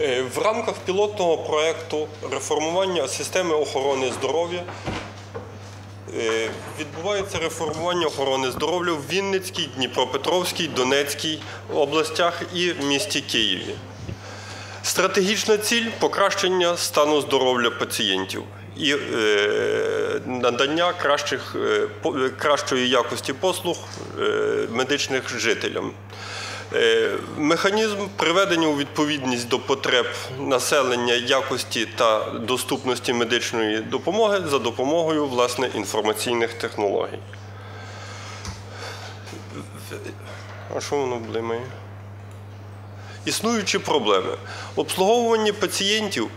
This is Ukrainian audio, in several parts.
Е, В рамках пілотного проєкту реформування системи охорони здоров'я е, відбувається реформування охорони здоров'я в Вінницькій, Дніпропетровській, Донецькій областях і місті Києві. Стратегічна ціль покращення стану здоров'я пацієнтів і е, надання кращих, кращої якості послуг медичних жителям. Е, Механізм приведення у відповідність до потреб населення якості та доступності медичної допомоги за допомогою власне інформаційних технологій. А що воно блимає? Існуючі проблеми. Обслуговування пацієнтів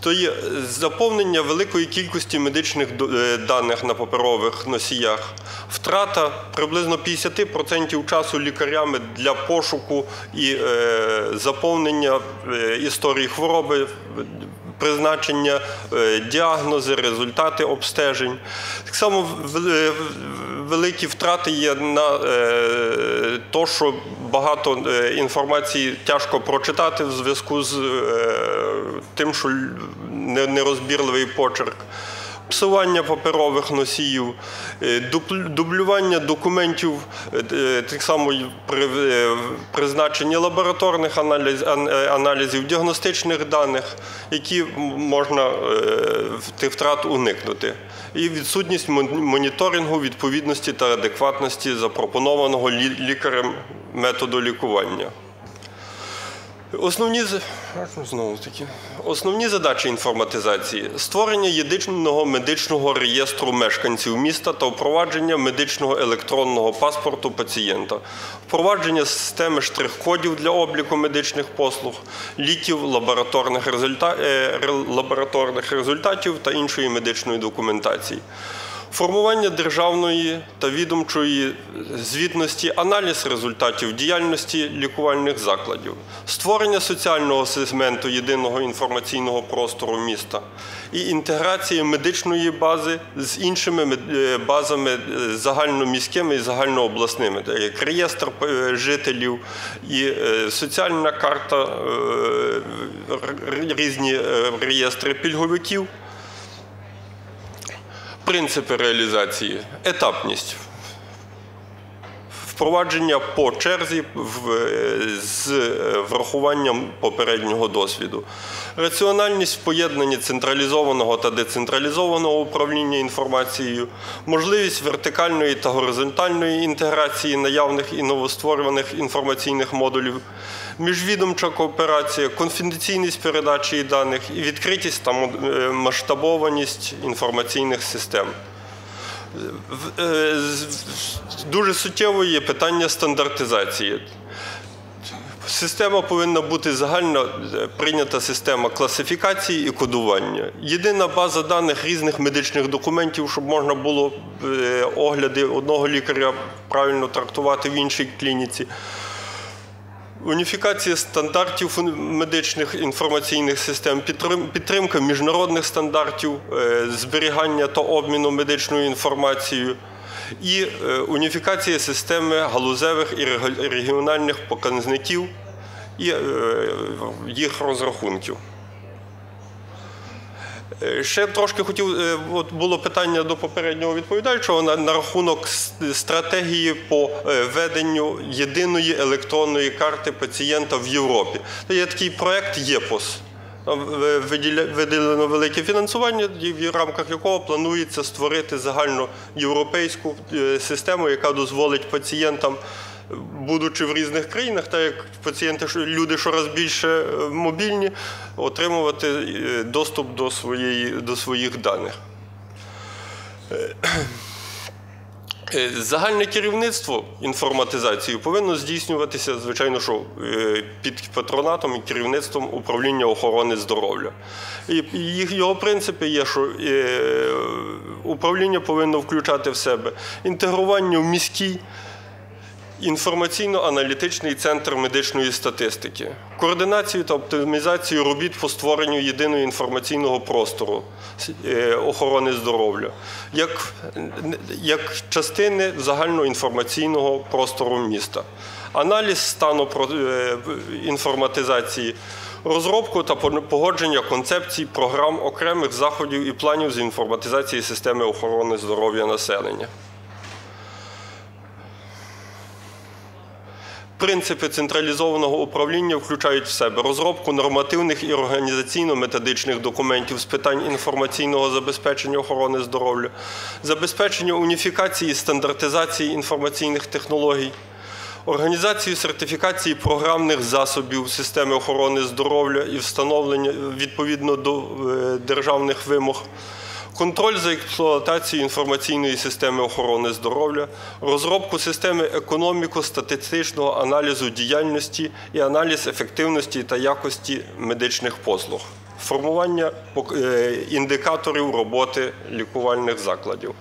то є заповнення великої кількості медичних е, даних на паперових носіях, втрата приблизно 50% часу лікарями для пошуку і е, заповнення е, історії хвороби, призначення, діагнози, результати обстежень. Так само великі втрати є на то, що багато інформації тяжко прочитати в зв'язку з тим, що нерозбірливий почерк. Псування паперових носіїв, е, дублювання документів, е, е, так само й при е, призначенні лабораторних аналіз, ан- е, аналізів, діагностичних даних, які можна е, тих втрат уникнути. І відсутність мон- моніторингу відповідності та адекватності запропонованого лікарем методу лікування. Основні, знову таки, основні задачі інформатизації. Створення єдиного медичного реєстру мешканців міста та впровадження медичного електронного паспорту пацієнта, впровадження системи штрих-кодів для обліку медичних послуг, ліків, лабораторних, е, результатів та іншої медичної документації. Формування державної та відомчої звітності, аналіз результатів діяльності лікувальних закладів, створення соціального сегменту єдиного інформаційного простору міста і інтеграція медичної бази з іншими е, базами е, загальноміськими і загальнообласними, як реєстр е, жителів і соціальна карта, різні реєстри пільговиків. Принципи реалізації, етапність. Впровадження по черзі з врахуванням попереднього досвіду. Раціональність в поєднанні централізованого та децентралізованого управління інформацією, можливість вертикальної та горизонтальної інтеграції наявних і новостворюваних інформаційних модулів, міжвідомча кооперація, конфіденційність передачі даних і відкритість та е, масштабованість інформаційних систем. Е, Дуже суттєво є питання стандартизації. Система повинна бути загально е, прийнята система класифікації і кодування. Єдина база даних різних медичних документів, щоб можна було огляди одного лікаря правильно трактувати в іншій клініці. Уніфікація стандартів медичних інформаційних систем, підтримка міжнародних стандартів, е, зберігання та обміну медичною інформацією і е, уніфікація системи галузевих і регіональних показників і е, їх розрахунків. Е, Ще трошки хотів, е, от було питання до попереднього відповідаючого на, на рахунок стратегії по е, веденню єдиної електронної карти пацієнта в Європі. Є такий проект ЄПОС. Виділено велике фінансування, в рамках якого планується створити загальноєвропейську е, систему, яка дозволить пацієнтам будучи в різних країнах, так як пацієнти, люди щораз більше е, мобільні, отримувати е, доступ до, своєї, до своїх даних. Е, Загальне керівництво інформатизацією повинно здійснюватися, звичайно, що під патронатом і керівництвом управління охорони здоров'я. І його принципи є, що управління повинно включати в себе інтегрування в міський інформаційно-аналітичний центр медичної статистики, координацію та оптимізацію робіт по створенню єдиного інформаційного простору е, охорони здоров'я, як, як частини загальноінформаційного простору міста, аналіз стану е, інформатизації, Розробку та погодження концепцій, програм, окремих заходів і планів з інформатизації системи охорони здоров'я населення. Принципи централізованого управління включають в себе розробку нормативних і організаційно-методичних документів з питань інформаційного забезпечення охорони здоров'я, забезпечення уніфікації і стандартизації інформаційних технологій, організацію сертифікації програмних засобів системи охорони здоров'я і встановлення відповідно до е, державних вимог. Контроль за експлуатацією інформаційної системи охорони здоров'я, розробку системи економіко-статистичного аналізу діяльності і аналіз ефективності та якості медичних послуг, формування е, індикаторів роботи лікувальних закладів.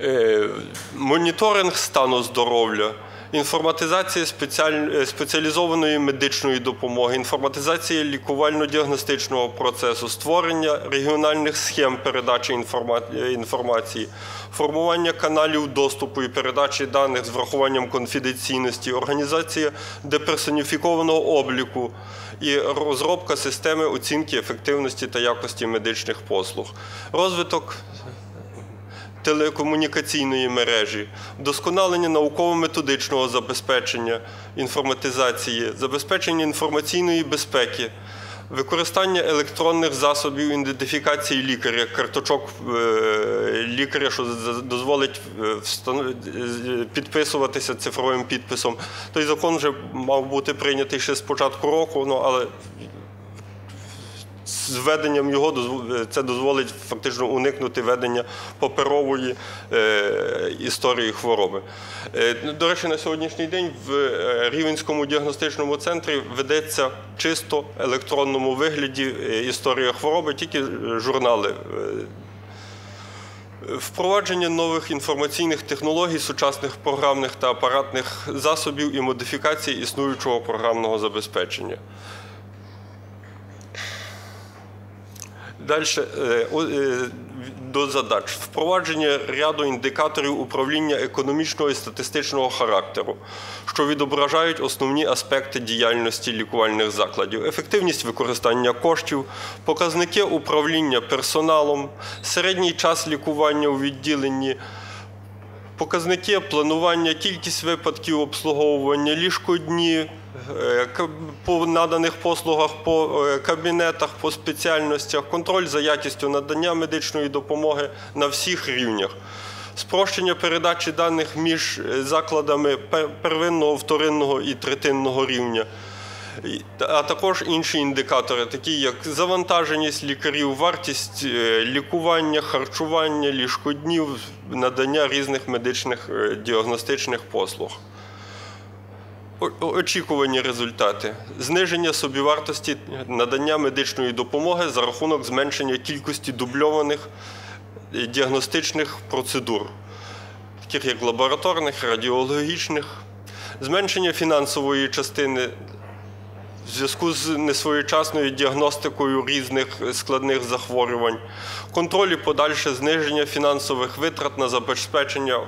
Е, моніторинг стану здоров'я, інформатизація спеціаль... спеціалізованої медичної допомоги, інформатизація лікувально-діагностичного процесу, створення регіональних схем передачі інформа... інформації, формування каналів доступу і передачі даних з врахуванням конфіденційності, організація деперсоніфікованого обліку і розробка системи оцінки ефективності та якості медичних послуг, розвиток телекомунікаційної мережі, вдосконалення науково-методичного забезпечення інформатизації, забезпечення інформаційної безпеки, використання електронних засобів ідентифікації лікаря, карточок е, лікаря, що дозволить е, підписуватися цифровим підписом. Той закон вже мав бути прийнятий ще з початку року, ну, але з введенням його це дозволить фактично уникнути ведення паперової е, історії хвороби. Е, до речі, на сьогоднішній день в е, Рівенському діагностичному центрі ведеться чисто електронному вигляді історія хвороби, тільки журнали. Впровадження нових інформаційних технологій, сучасних програмних та апаратних засобів і модифікації існуючого програмного забезпечення. Далі е, е, до задач. Впровадження ряду індикаторів управління економічного і статистичного характеру, що відображають основні аспекти діяльності лікувальних закладів, ефективність використання коштів, показники управління персоналом, середній час лікування у відділенні. Показники планування, кількість випадків обслуговування, ліжкодні, по наданих послугах, по е, кабінетах, по спеціальностях, контроль за якістю надання медичної допомоги на всіх рівнях. Спрощення передачі даних між е, закладами первинного, вторинного і третинного рівня, а також інші індикатори, такі як завантаженість лікарів, вартість лікування, харчування, ліжкоднів, надання різних медичних діагностичних послуг очікувані результати: зниження собівартості надання медичної допомоги за рахунок зменшення кількості дубльованих діагностичних процедур, таких як лабораторних, радіологічних, зменшення фінансової частини в зв'язку з несвоєчасною діагностикою різних складних захворювань, контроль і подальше зниження фінансових витрат на забезпечення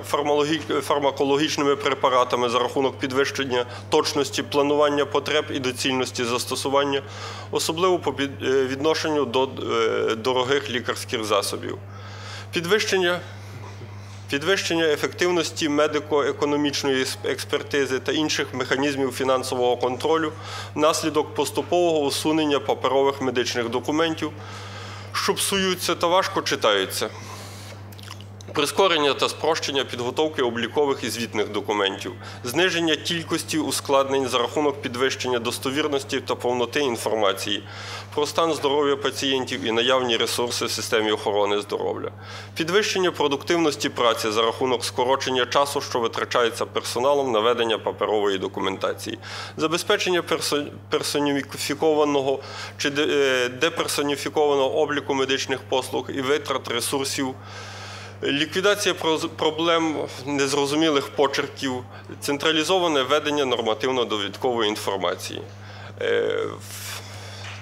фармакологічними препаратами за рахунок підвищення точності планування потреб і доцільності застосування, особливо по е, відношенню до е, дорогих лікарських засобів. Підвищення підвищення ефективності медико-економічної експертизи та інших механізмів фінансового контролю внаслідок поступового усунення паперових медичних документів, що псуються та важко читаються прискорення та спрощення підготовки облікових і звітних документів, зниження кількості ускладнень за рахунок підвищення достовірності та повноти інформації про стан здоров'я пацієнтів і наявні ресурси в системі охорони здоров'я, підвищення продуктивності праці за рахунок скорочення часу, що витрачається персоналом на ведення паперової документації, забезпечення персоніфікованого чи е, деперсоніфікованого обліку медичних послуг і витрат ресурсів. Ліквідація проблем незрозумілих почерків, централізоване ведення нормативно-довідкової інформації. Е,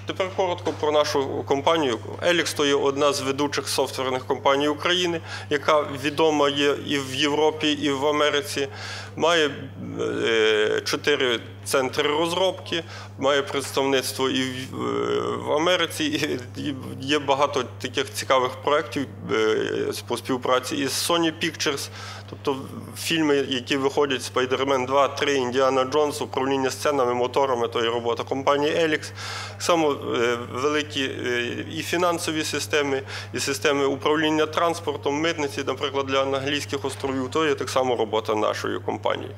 тепер коротко про нашу компанію. Елікс то є одна з ведучих софтверних компаній України, яка відома є і в Європі, і в Америці. Має чотири центри розробки, має представництво і в, е, Америці. І є багато таких цікавих проєктів е, по співпраці із Sony Pictures, тобто фільми, які виходять Spider-Man 2, 3, Індіана Джонс, управління сценами, моторами, то є робота компанії Elix. Так само е, великі е, і фінансові системи, і системи управління транспортом, митниці, наприклад, для англійських островів, то є так само робота нашої компанії.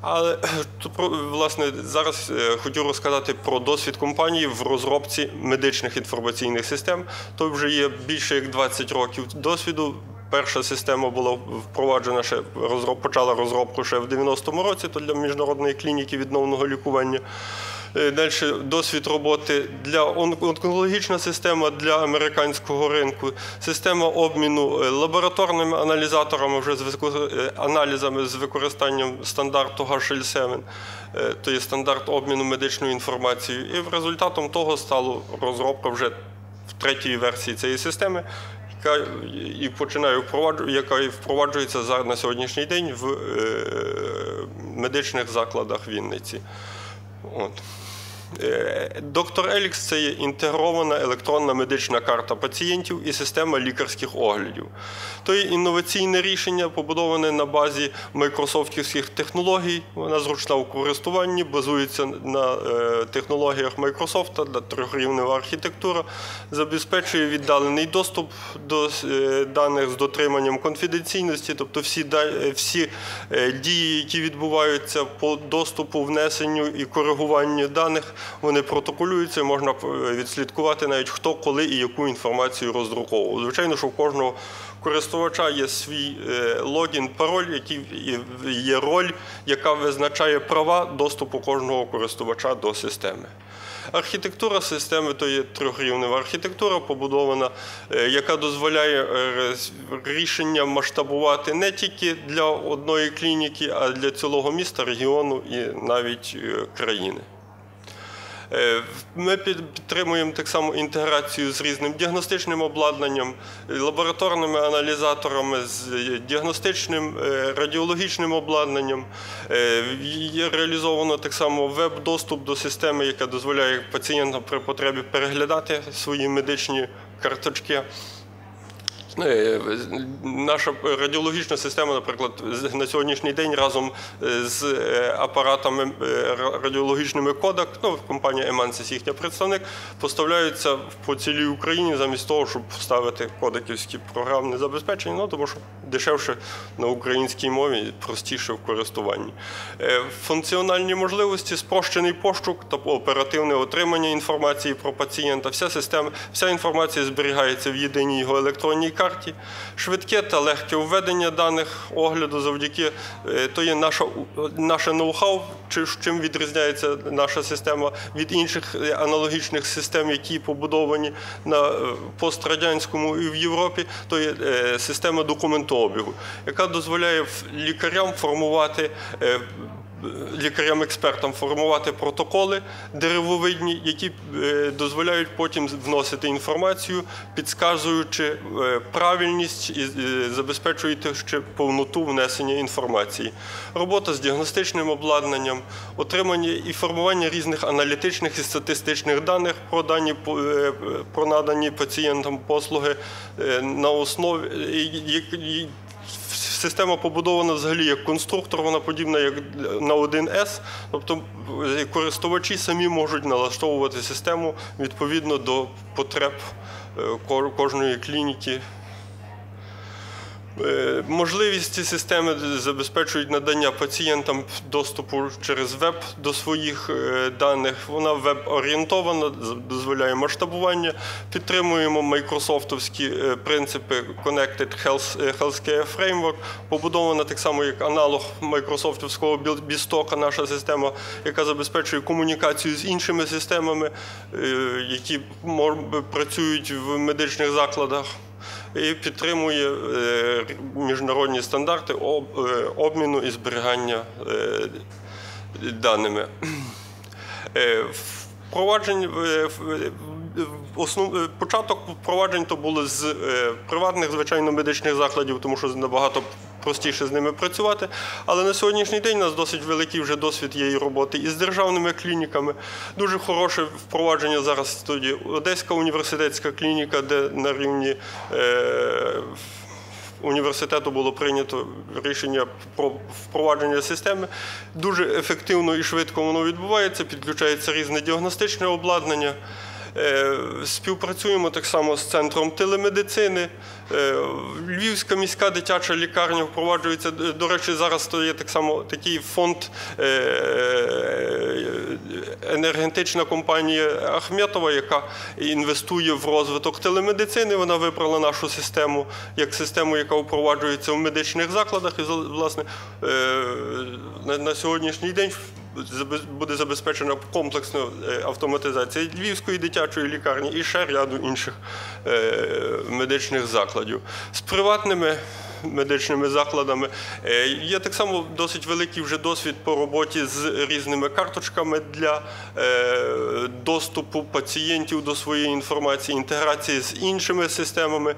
Але то власне зараз хочу хотів розказати про досвід компанії в розробці медичних інформаційних систем. То вже є більше як 20 років досвіду. Перша система була впроваджена ще розроб, почала розробку ще в 90-му році, то для міжнародної клініки відновного лікування. Далі досвід роботи для он- онкологічна система для американського ринку, система обміну е, лабораторними аналізаторами, вже з е, аналізами з використанням стандарту HL7, е, то є стандарт обміну медичною інформацією. І результатом того стала розробка вже в третій версії цієї системи. Яка і починає яка і впроваджується зараз на сьогоднішній день в е, медичних закладах Вінниці. От. Е, Доктор Елікс це є інтегрована електронна медична карта пацієнтів і система лікарських оглядів. То є інноваційне рішення, побудоване на базі майкрософтівських технологій. Вона зручна в користуванні, базується на е, технологіях Microsoft, та трьохрівнева архітектура, забезпечує віддалений доступ до е, даних з дотриманням конфіденційності, тобто всі, всі дії, які відбуваються по доступу, внесенню і коригуванню даних, вони протоколюються, можна е, відслідкувати навіть хто, коли і яку інформацію роздруковував. Звичайно, що в кожного користувача є свій е, логін, пароль, який є роль, яка визначає права доступу кожного користувача до системи. Архітектура системи то є трьохрівнева архітектура, побудована, е, яка дозволяє рішення масштабувати не тільки для одної клініки, а для цілого міста, регіону і навіть країни. Е, Ми підтримуємо так само інтеграцію з різним діагностичним обладнанням, лабораторними аналізаторами, з діагностичним е, радіологічним обладнанням. Е, Є реалізовано так само веб-доступ до системи, яка дозволяє пацієнтам при потребі переглядати свої медичні карточки. Е, Наша радіологічна система, наприклад, на сьогоднішній день разом е, з е, апаратами е, радіологічними Kodak, ну, компанія Emansys, їхня представник, поставляються по цілій Україні замість того, щоб вставити кодеківські програмне забезпечення, ну, тому що дешевше на українській мові, простіше в користуванні. Е, Функціональні можливості, спрощений пошук та оперативне отримання інформації про пацієнта. Вся система, вся інформація зберігається в єдиній його електронній карті. Швидке та легке введення даних огляду завдяки е, то є наша, наше ноу-хау, чи- чим відрізняється наша система від інших е, аналогічних систем, які побудовані на е, пострадянському і в Європі, то є система документообігу, яка дозволяє лікарям формувати. Лікарям-експертам формувати протоколи деревовидні, які е, дозволяють потім вносити інформацію, підказуючи е, правильність і е, забезпечуючи ще повноту внесення інформації. Робота з діагностичним обладнанням, отримання і формування різних аналітичних і статистичних даних про дані про надані пацієнтам послуги на основі. Система побудована взагалі як конструктор, вона подібна як на 1С. Тобто е, користувачі самі можуть налаштовувати систему відповідно до потреб е, кожної клініки. Е, Можливість системи забезпечують надання пацієнтам доступу через веб до своїх е, даних. Вона веб-орієнтована, дозволяє масштабування. Підтримуємо майкрософтовські е, принципи Connected Health, Healthcare Framework, побудована так само як аналог майкрософтовського бістока, наша система, яка забезпечує комунікацію з іншими системами, які працюють в медичних закладах і підтримує е, міжнародні стандарти е, обміну і зберігання е, даними. Впроваджень основ, початок впроваджень то було з приватних, звичайно, медичних закладів, тому що набагато простіше з ними працювати. Але на сьогоднішній день у нас досить великий вже досвід є і роботи із державними клініками. Дуже хороше впровадження зараз тоді Одеська університетська клініка, де на рівні. Е, університету було прийнято рішення про впровадження системи. Дуже ефективно і швидко воно відбувається, підключається різне діагностичне обладнання. Е, Співпрацюємо так само з центром телемедицини. Е, Львівська міська дитяча лікарня впроваджується. До речі, зараз то є так само такий фонд е, енергетична компанія Ахметова, яка інвестує в розвиток телемедицини. Вона вибрала нашу систему як систему, яка впроваджується в медичних закладах. І власне е, на- сьогоднішній день буде забезпечена комплексна е, автоматизація Львівської дитячої лікарні і ще ряду інших е, медичних закладів. З приватними медичними закладами е, є так само досить великий вже досвід по роботі з різними карточками для е, доступу пацієнтів до своєї інформації, інтеграції з іншими системами.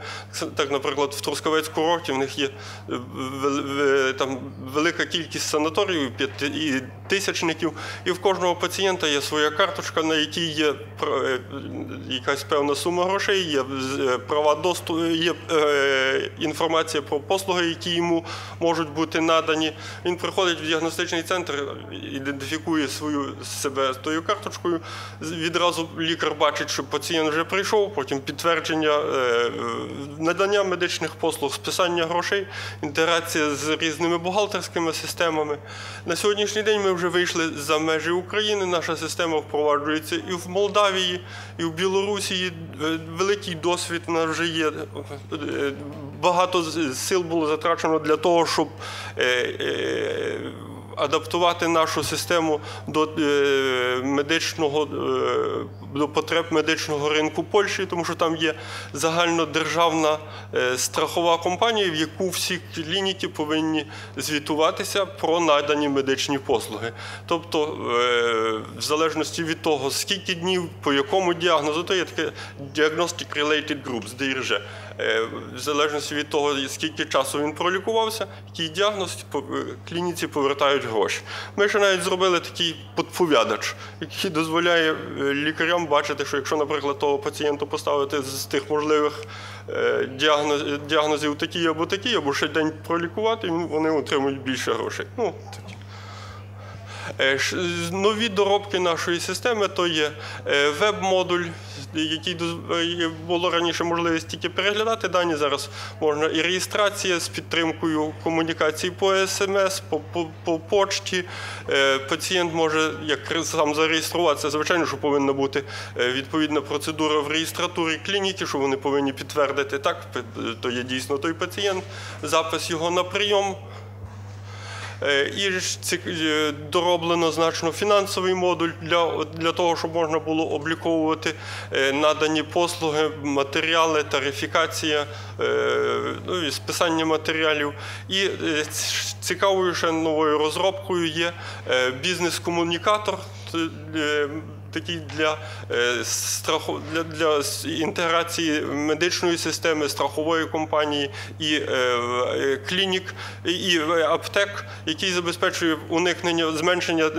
Так, наприклад, в Трускавець курорті в них є е, там велика кількість санаторіїв і тисячників, і в кожного пацієнта є своя карточка, на якій є якась певна сума грошей, є права доступу, є інформація про послуги, які йому можуть бути надані. Він приходить в діагностичний центр, ідентифікує свою себе з тою карточкою. Відразу лікар бачить, що пацієнт вже прийшов, потім підтвердження е, е, надання медичних послуг, списання грошей, інтеграція з різними бухгалтерськими системами. На сьогоднішній день ми вже вийшли за межі України. Наша система впроваджується і в Молдавії, і в Білорусі. Е, Великий досвід у нас вже є. Багато сил було затрачено для того, щоб е, е, адаптувати нашу систему до е, медичного до потреб медичного ринку Польщі, тому що там є загальнодержавна е, страхова компанія, в яку всі клініки повинні звітуватися про надані медичні послуги. Тобто, е, в залежності від того, скільки днів, по якому діагнозу, то є таке Diagnostic Related Groups, ДРЖ. Е, В залежності від того, скільки часу він пролікувався, який діагноз клініці повертають гроші. Ми ще навіть зробили такий подповідач, який дозволяє е, лікарям бачити, що якщо, наприклад, того пацієнту поставити з тих можливих е, діагноз- діагнозів такі або такі, або ще день пролікувати, вони отримують більше грошей. Ну, такі. Е, Нові доробки нашої системи то є е, веб-модуль, який е, було раніше можливість тільки переглядати дані. Зараз можна і реєстрація з підтримкою комунікації по смс, по, по, по почті. Е, Пацієнт може як сам зареєструватися. Звичайно, що повинна бути е, відповідна процедура в реєстратурі клініки, що вони повинні підтвердити так, то є дійсно той пацієнт, запис його на прийом. Е, І е, дороблено значно фінансовий модуль для, для того, щоб можна було обліковувати е, надані послуги, матеріали, тарифікація, ну і списання матеріалів. І цікавою ще новою розробкою є бізнес-комунікатор. Такий для, е, страху, для, для інтеграції медичної системи, страхової компанії і е, е, клінік, і, аптек, який забезпечує уникнення зменшення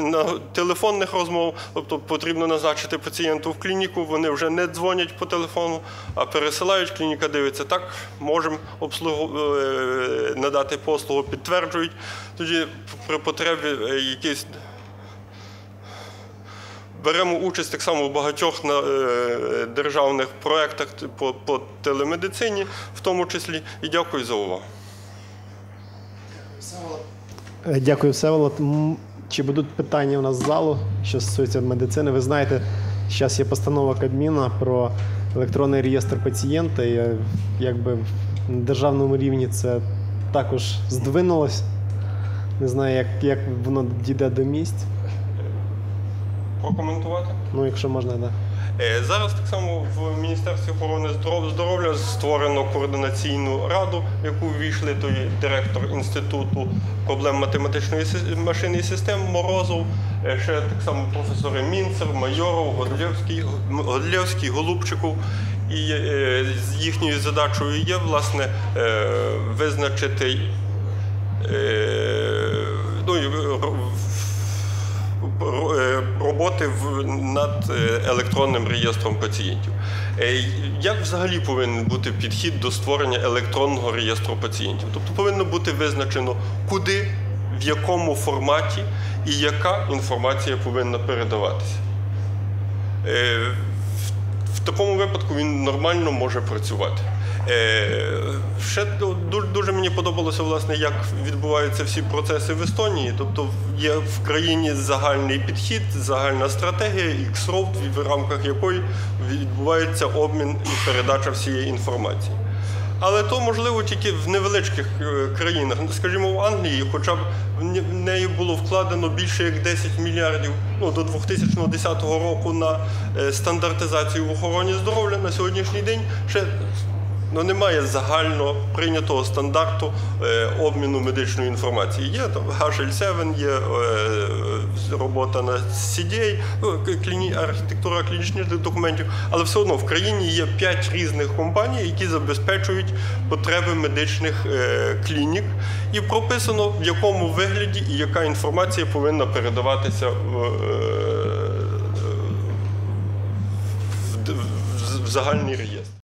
телефонних розмов. Тобто потрібно назначити пацієнту в клініку, вони вже не дзвонять по телефону, а пересилають. Клініка дивиться так, можемо обслугу надати послугу, підтверджують. Тоді при потребі якісь Беремо участь так само в багатьох е, державних проєктах по, по телемедицині, в тому числі. І дякую за увагу. Е, Дякую, Всеволод. Чи будуть питання у нас з залу, що стосується медицини? Ви знаєте, зараз є постанова Кабміна про електронний реєстр пацієнта. І е, якби на державному рівні це також здвинулось. Не знаю, як, як воно дійде до місць. Прокоментувати. Ну, якщо можна, так. Да. Е, Зараз так само в Міністерстві охорони здоров'я створено координаційну раду, в яку ввійшли той директор інституту проблем математичної машини і систем Морозов, е, ще так само професори Мінцер, Майоров, Годлєвський, Годлєвський, Голубчиков. І е, їхньою задачею є власне визначити ну, роботи над е, електронним реєстром пацієнтів. Е, Як взагалі повинен бути підхід до створення електронного реєстру пацієнтів? Тобто повинно бути визначено, куди, в якому форматі і яка інформація повинна передаватися. Е, В такому випадку він нормально може працювати. Е, Ще ду- ду- дуже мені подобалося, власне, як відбуваються всі процеси в Естонії. Тобто є в країні загальний підхід, загальна стратегія, X-Road, в рамках якої відбувається обмін і передача всієї інформації. Але то можливо тільки в невеличких е, країнах. Ну, Скажімо, в Англії, хоча б в неї було вкладено більше як 10 мільярдів ну, до 2010 року на е, стандартизацію в охороні здоров'я на сьогоднішній день ще ну, немає загально прийнятого стандарту е, обміну медичної інформації. Є там HL7, є е, робота на CDA, ну, кліні, архітектура клінічних документів, але все одно в країні є 5 різних компаній, які забезпечують потреби медичних е, клінік, і прописано в якому вигляді і яка інформація повинна передаватися в загальний реєстр.